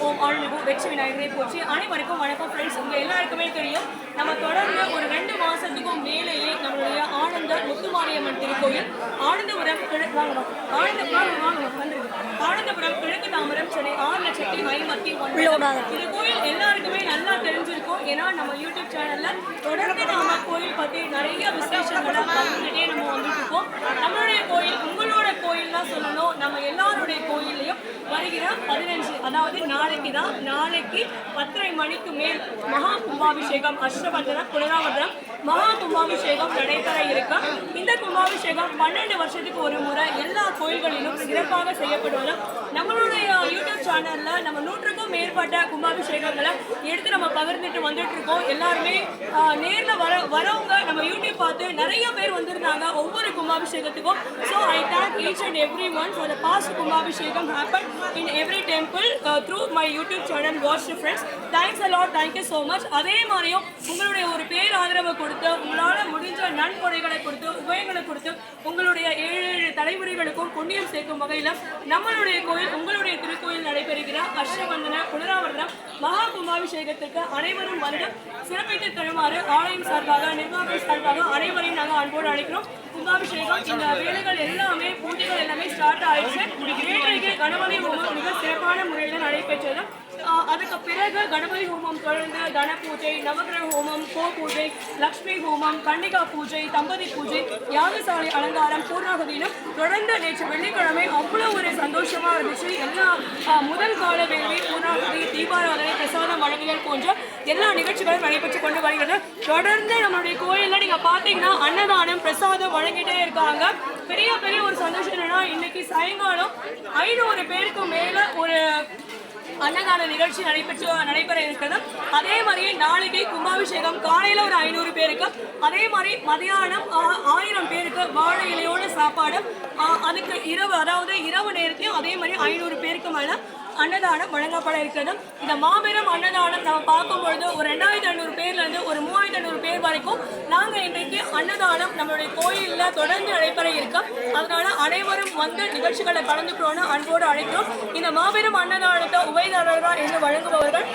ஓம் அருள்மிகு வெற்றி விநாயகரை போற்றி அனைவருக்கும் வணக்கம் ஃப்ரெண்ட்ஸ் உங்க எல்லாருக்குமே தெரியும் நம்ம தொடர்ந்து ஒரு ரெண்டு மாசத்துக்கும் மேலேயே நம்மளுடைய ஆனந்த முத்துமாரியம்மன் திருக்கோயில் ஆனந்தபுரம் கிழக்கு வாங்க வாங்க. ஆனந்த வாங்க, வாங்க, வந்துருங்க. ஆனந்தபுரம் கிழக்கு தாமரம் சென்னை ஆறு லட்சத்தி ஐம்பத்தி ஒன்பது. இது கோயில் எல்லாருக்குமே நல்லா தெரிஞ்சிருக்கும். ஏன்னா நம்ம யூடியூப் சேனல்ல தொடர்ந்து நாம கோயில் பத்தி நிறைய விசேஷங்களை நம்ம வந்துட்டு இருக்கோம். நம்மளுடைய கோயில் உங்களோட கோயில் பதினஞ்சு அதாவது நாளைக்கு தான் நாளைக்கு பத்தரை மணிக்கு மேல் மகா கும்பாபிஷேகம் அஷ்டபந்தனம் புனராவர்த்தனம் மகா கும்பாபிஷேகம் நடைபெற இருக்கு. இந்த கும்பாபிஷேகம் பன்னெண்டு வருஷத்துக்கு ஒரு முறை எல்லா கோயில்களிலும் சிறப்பாக செய்யப்படுவது நம்மளுடைய யூடியூப் சேனல்ல நம்ம நூற்றுக்கும் மேற்பட்ட கும்பாபிஷேகங்களை எடுத்து நம்ம பகிர்ந்துட்டு வந்துட்டு இருக்கோம். எல்லாருமே நேரில் நேர்ல வர வரவங்க நம்ம யூடியூப் பார்த்து நிறைய பேர் வந்திருந்தாங்க. ஒவ்வொரு கும்பாபிஷேகத்துக்கும். So I thank each and every one for the past Kumbhabhishekam happen in every temple through my YouTube channel watch friends thanks a lot thank you so much அதே மாதிரியும் உங்களுடைய ஒரு பேர் ஆதரவை கொடுத்து உங்களால் முடிஞ்ச நன்கொடைகளை கொடுத்து உபயங்களை கொடுத்து உங்களுடைய ஏழு நடைமுறைகளுக்கும் புண்ணியம் சேர்க்கும் வகையில் நம்மளுடைய கோயில் உங்களுடைய திருக்கோயில் நடைபெறுகிற அஷ்டவந்தன புனராவர்த்தனம் மகா கும்பாபிஷேகத்திற்கு அனைவரும் வந்து சிறப்பித்து தருமாறு ஆலயம் சார்பாக நிர்வாகம் சார்பாக அனைவரையும் நாங்கள் அன்போடு அழைக்கிறோம். கும்பாபிஷேகம் இந்த வேலைகள் எல்லாமே பூஜைகள் எல்லாமே ஸ்டார்ட் ஆயிடுச்சு. நேற்றைக்கு கணவனை மிக சிறப்பான முறையில் நடைபெற்றது அதுக்கு பிறகு கணபதி ஹோமம் தொடர்ந்து தன பூஜை நவகிரக ஹோமம் கோ பூஜை லக்ஷ்மி ஹோமம் கன்னிகா பூஜை தம்பதி பூஜை யாகசாலை அலங்காரம் பூர்ணாகதியிலும் தொடர்ந்து நேற்று வெள்ளிக்கிழமை அவ்வளோ ஒரு சந்தோஷமாக இருந்துச்சு எல்லா முதல் கால வேள்வி பூர்ணாகதி தீபாராதனை பிரசாதம் வழங்குதல் போன்ற எல்லா நிகழ்ச்சிகளும் நடைபெற்று கொண்டு வருகிறது தொடர்ந்து நம்மளுடைய கோயிலில் நீங்கள் பார்த்தீங்கன்னா அன்னதானம் பிரசாதம் வழங்கிட்டே இருக்காங்க பெரிய பெரிய ஒரு சந்தோஷம் என்னன்னா இன்னைக்கு சாயங்காலம் ஐநூறு பேருக்கு மேல ஒரு அன்னதான நிகழ்ச்சி நடைபெற்று நடைபெற இருக்கிறது. அதே மாதிரி நாளைக்கு கும்பாபிஷேகம். காலையில ஒரு ஐநூறு பேருக்கு. அதே மாதிரி மதியானம் ஆயிரம் பேருக்கு வாழை இலையோட சாப்பாடு. அதுக்கு இரவு அதாவது இரவு நேரத்தையும் அதே மாதிரி ஐநூறு பேருக்கு மேல அன்னதானம் வழங்கப்பட இருக்கிறது இந்த மாபெரும் அன்னதானம் நம்ம பார்க்கும் பொழுது ஒரு ரெண்டாயிரத்தி ஐநூறு பேர்லேருந்து ஒரு மூவாயிரத்தி ஐநூறு பேர் வரைக்கும் நாங்கள் இன்றைக்கு அன்னதானம் நம்மளுடைய கோயிலில் தொடர்ந்து நடைபெற இருக்கோம். அதனால அனைவரும் வந்து நிகழ்ச்சிகளை கலந்துக்கிறோம்னு அன்போடு அழைக்கிறோம். இந்த மாபெரும் அன்னதானத்தை உபயதாரர்கள் என்று வழங்குபவர்கள்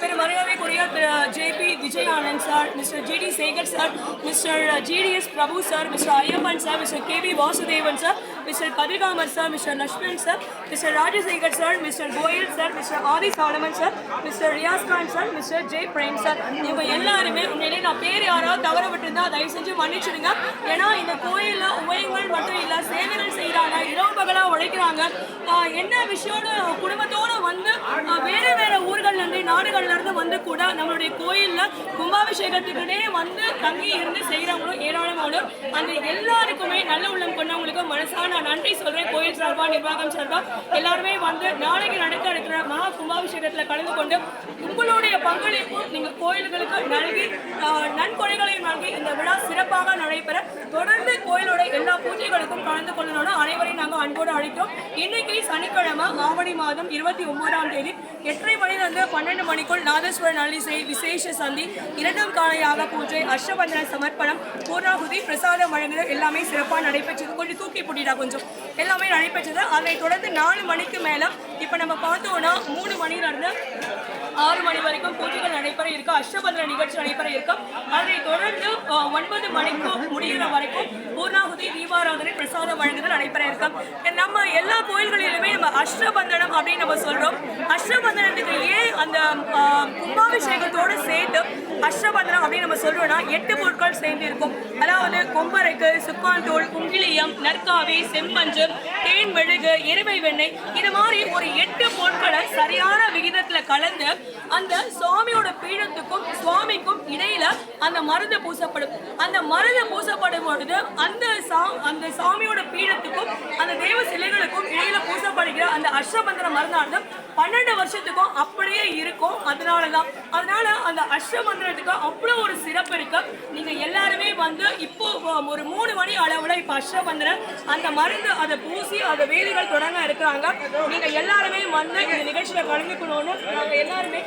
பெரும் மரியாதைக்குரிய Thiru J P Vijayanand sir mister G T Sekar sir mister GTS Prabhu sir mister Ayyappan sir mister K P Vasudevan sir mister Kadirgamar sir mister Lakshman sir mister Rajasekar sir mister Goyal sir mister Adhi Solomon sir mister Riyaz Khan sir mister Jai Prem sir இவங்க எல்லாருமே உண்மையிலே நான் பேர் யாராவது தவற விட்டுருந்தா தயவு செஞ்சு மன்னிச்சிடுங்க. ஏன்னா இந்த கோயிலில் உபயங்கள் மட்டும் இல்லை சேவைகள் செய்கிறாங்க இரவு பகலாக உழைக்கிறாங்க என்ன விஷயம்னு குடும்பத்தோடு வந்து வேறு வேறு ஊர்கள்லேருந்து நாடுகள்லேருந்து வந்து கூட நம்மளுடைய கோயிலில் கும்பாபிஷேகத்துக்குனே வந்து தங்கி இருந்து செய்கிறவங்களும் ஏராளமானோர். அந்த எல்லாருக்குமே நல்ல உள்ளம் கொண்டவங்க மனசாக நான் நன்றி சொல்றேன். கோயில் சார்பாக நிர்வாகம் சார்பாக எல்லாருமே வந்து நாளைக்கு நடக்க இருக்கிற மகா கும்பாபிஷேகத்துல கலந்து கொண்டு உங்களுடைய பங்களிப்பும் நீங்கள் கோயில்களுக்கு நல்கி ஆஹ், நன்கொடைகளையும் நல்கி இந்த விழா சிறப்பாக நடைபெற தொடர்ந்து எல்லா கலந்து கொள்ளனோட அனைவரையும் நாங்கள் அன்போடு அழைக்கிறோம். இன்னைக்கு சனிக்கிழமை ஆவணி மாதம் இருபத்தி ஒன்பதாம் தேதி எட்டரை மணிலிருந்து பன்னெண்டு மணிக்குள் நாதஸ்வர நல்லிசை விசேஷ சந்தி இரண்டாம் கால யாக பூஜை அஷ்டபந்தன சமர்ப்பணம் பூர்ணாகுதி பிரசாதம் வழங்குதல் எல்லாமே சிறப்பாக நடைபெற்றது. கொஞ்சம் தூக்கி போட்டிடா கொஞ்சம். எல்லாமே நடைபெற்றது. அதை தொடர்ந்து நாலு மணிக்கு மேல இப்போ நம்ம பார்த்தோம்னா மூணு மணியிலிருந்து ஆறு மணி வரைக்கும் பூஜைகள் நடைபெற இருக்கு. அஷ்டபந்தன நிகழ்ச்சி நடைபெற இருக்கு. அதை ஒன்பது மணிக்கும் முடிகிற வரைக்கும் பூர்ணாகுதி தீபாராதனை பிரசாதம் வழங்குதல் நடைபெற இருக்கும். நம்ம எல்லா கோயில்களிலுமே நம்ம அஷ்டபந்தனம் அப்படின்னு நம்ம சொல்றோம். அஷ்டபந்தனத்துக்கு ஏன் அந்த கும்பாபிஷேகத்தோடு கும்பாபிஷேகத்தோட சேர்த்து அஷ்டபந்தனம் அப்படின்னு நம்ம சொல்றோம்னா எட்டு பொருட்கள் சேர்ந்து இருக்கும் அதாவது கொம்பரைக்கு சுக்காந்தோல் குங்கிலியம் நற்காவி செம்பஞ்சு தேன் மெழுகு எருமை வெண்ணெய் இது மாதிரி ஒரு எட்டு பொருட்களை சரியான விகிதத்துல கலந்து அந்த சுவாமியோட அந்த மருந்து பூசப்படும். அந்த மருந்து பூசப்படும் பொழுது அந்த சா அந்த சாமியோட பீடத்துக்கும் அந்த தெய்வ சிலைகளுக்கும் இடையில பூசப்படுகிற அந்த அஷ்டபந்தன மருந்தானது பன்னெண்டு வருஷத்துக்கும் அப்படியே இருக்கும். அதனால தான் அதனால அந்த அஷ்டமந்திரத்துக்கு அவ்வளோ ஒரு சிறப்பு இருக்கு. நீங்க எல்லாருமே வந்து இப்போ ஒரு மூணு மணி அளவுல இப்போ அஷ்டமந்திரம் அந்த மருந்து அதை பூசி அதை வேதிகள் தொடங்க இருக்கிறாங்க. நீங்க எல்லாருமே வந்து இந்த நிகழ்ச்சியில கலந்துக்கணும்னு நாங்கள் எல்லாருமே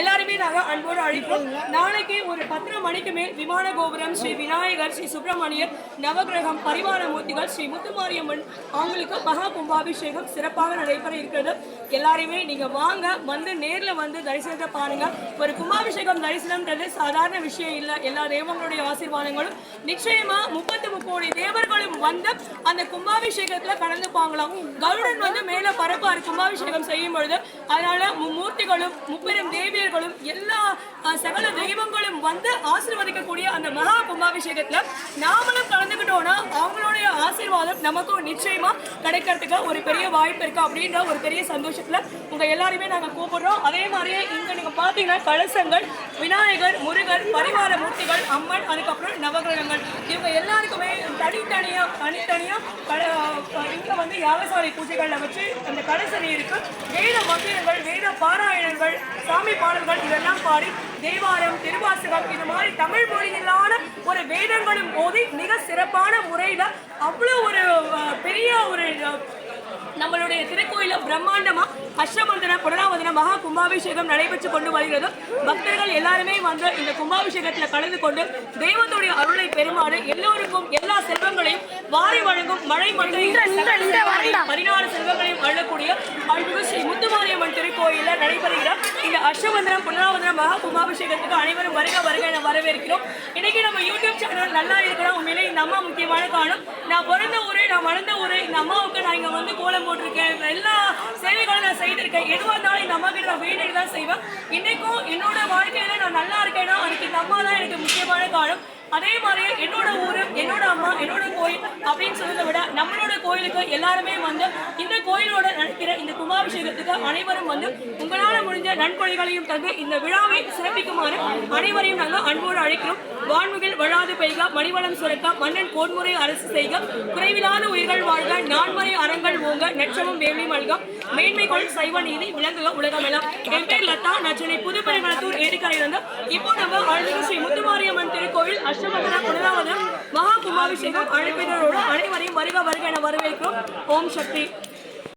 எல்லாருமே நாங்க அன்போடு அழைப்போம். நாளைக்கு ஒரு பத்தரை மணிக்கு மேல் விமான கோபுரம் ஸ்ரீ விநாயகர் ஸ்ரீ சுப்பிரமணியர் நவகிரகம் பரிவார மூர்த்திகள் ஸ்ரீ முத்துமாரியம்மன் அவங்களுக்கு மகா கும்பாபிஷேகம் சிறப்பாக நடைபெற இருக்கிறது. எல்லாருமே நீங்க வாங்க வந்து நேர்ல வந்து தரிசனத்தை பாருங்க. ஒரு கும்பாபிஷேகம் தரிசனம்ன்றது சாதாரண விஷயம் இல்லை. எல்லா தெய்வங்களுடைய ஆசீர்வாதங்களும். நிச்சயமா முப்பத்தி முக்கோடி தேவர்களும் வந்து அந்த கும்பாபிஷேகத்துல கலந்துப்பாங்களாம் கருடன் வந்து மேல பரப்பாரு கும்பாபிஷேகம் செய்யும் பொழுது. அதனால மூர்த்திகளும் முப்பெரும் தேவியர்களும் எல்லா சகல தெய்வங்களும் வந்து ஆசீர்வதிக்கக்கூடிய அந்த மகா கும்பாபிஷேகத்துல நாமளும் கலந்துக்கிட்டோம்னா அவங்களுடைய ஆசீர்வாதம் நமக்கும் நிச்சயமா கிடைக்கிறதுக்கு ஒரு பெரிய வாய்ப்பு இருக்கு அப்படின்ற ஒரு பெரிய சந்தோஷத்துல உங்க எல்லாருமே நாங்க கூப்பிடுறோம். அதே மாதிரியே இங்க நீங்க பாத்தீங்கன்னா கலசங்கள் விநாயகர் முருகர் பரிவார மூர்த்திகள் அம்மன் அதுக்கப்புறம் நவகிரகங்கள். இவங்க எல்லாருக்குமே தனித்தனியாக தனித்தனியாக கல- இங்கே வந்து யாகசாலை பூஜைகளில் வச்சு அந்த கலசரி இருக்கு. வேத மந்திரங்கள் வேத பாராயணங்கள் சாமி பாடல்கள் இதெல்லாம் பாடி தேவாரம் திருவாசகம் இது மாதிரி தமிழ் மொழியிலான ஒரு வேதங்களும் போதி மிக சிறப்பான முறையில் அவ்வளோ ஒரு பெரிய ஒரு நம்மளுடைய திருக்கோயில பிரம்மாண்டமாக அஷ்டமந்தன புனராவதன மகா கும்பாபிஷேகம் நடைபெற்று கொண்டு வருகிறது. பக்தர்கள் எல்லாருமே வந்து இந்த கும்பாபிஷேகத்துல கலந்து கொண்டு தெய்வத்துடைய அருளை பெறுமாறு எல்லோருக்கும் எல்லா செல்வங்களையும் வாரி வழங்கும் மழை மற்றும் பதினாறு செல்வங்களையும் அள்ளக்கூடிய அன்பு ஸ்ரீ முத்துமாரியம்மன் திருக்கோயில நடைபெறுகிற இந்த அஷ்டமந்தனம் புனராவதன மகா கும்பாபிஷேகத்துக்கு அனைவரும் வருக வருக என வரவேற்கிறோம். இன்னைக்கு நம்ம யூடியூப் சேனல் நல்லா இருக்கணும் உண்மையிலே இந்த அம்மா முக்கியமான காரணம் நான் பிறந்த ஊரு நான் வளர்ந்த ஊரு இந்த அம்மாவுக்கு நான் இங்க வந்து கோலம் போட்டிருக்கேன். எல்லா சேவைகளும் நான் செய்திருக்கேன் எதுவாக இருந்தாலும் எங்கள் அம்மா கிட்ட நான் வேண்டிட்டு தான் செய்வேன். இன்னைக்கும் என்னோட வாழ்க்கையில நான் நல்லா இருக்கேன்னா அதுக்கு இந்த அம்மா தான் எனக்கு முக்கியமான காலம் அதே மாதிரி என்னோட ஊரு என்னோட அம்மா என்னோட கோயில் அப்படின்னு சொல்றதை விட நம்மளோட கோயிலுக்கு எல்லாருமே வந்து இந்த கோயிலோட நடக்கிற இந்த கும்பாபிஷேகத்துக்கு அனைவரும் வந்து உங்களால் முடிஞ்ச நன்கொடைகளையும் தந்து இந்த விழாவை சிறப்பிக்குமாறு அனைவரையும் நாங்கள் அன்போடு அழைக்கிறோம். வான்முகில் வழாது பெய்க மணிவளம் சுரக்க மன்னன் கோன்முறை அரசு செய்க. குறைவிலான உயிர்கள் வாழ்க நான்மறை அறங்கள் ஓங்க நெற்றமும் வேலி மேன்மை கொள் சைவ நீதி விளங்குக உலகமெல்லாம். என் பேர் லதா. நான் சென்னை புதுப்பெருமளத்தூர் ஏரிக்கரையிலிருந்து. இப்போ நம்ம அழகு ஸ்ரீ முத்துமாரியம்மன் திருக்கோவில் அஷ்டமகர புனராவதம் மகா கும்பாபிஷேகம் அழைப்பினரோடு அனைவரையும் வருக வருக என வரவேற்கிறோம். ஓம் சக்தி.